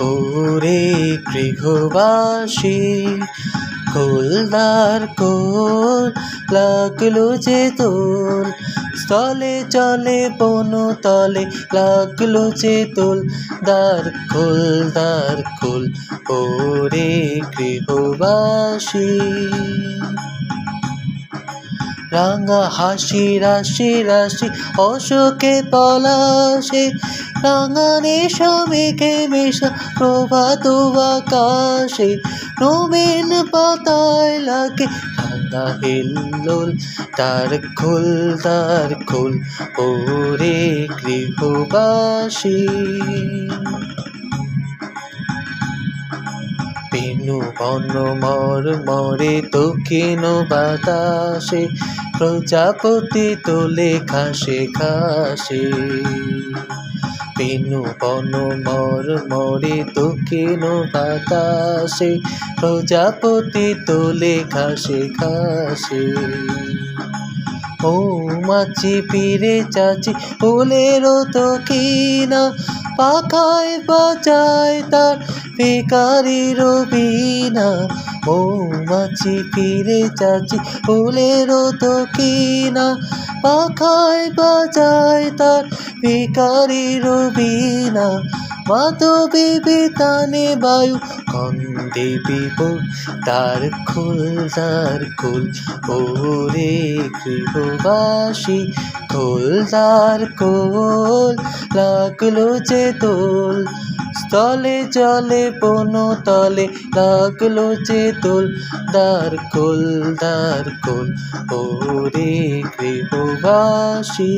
ওরে গৃহবাসী কোলদার কোল, লাগল যে তোল। স্থলে চলে বন তলে লাগল যে তোল। দার খোল দার খোল ওরে গৃহবাসী। রাঙা হাসি, রাশি রাশি, অশোকে পলাশে। রাঙানে সমেকে মেশা, প্রভাত আকাশে। নবীন পাতায় লাগে রাঙা হিল্লোল, তার খোল তার খোল, ওরে গৃহবাসী। বেনু বন মর মরে দক্ষিণ বাতাসে, প্রজাপতি তোলে খাসে খাসে বেনু বন মর মরে দক্ষিণ বাতাসে, প্রজাপতি তোলে খাসে খাসে ও মাছি পিরে চাচি ফুলেরও তো কিনা পাখায় বাজায় তার বেকারির বিনা ও মাছি ফিরে চাচি ফুলেরও তো কিনা পাখায় বাজায় তার বেকারির বিনা মাধবী বিতানে বায়ু কন্দে বিপুল তার খুল তার খুল, ওরে গৃহবাসী, খোল তার কোল লাগল যে তোল। স্থলে জলে বন তলে লাগল যে তোল দার কোল দার কোল ওরে গৃহবাসী।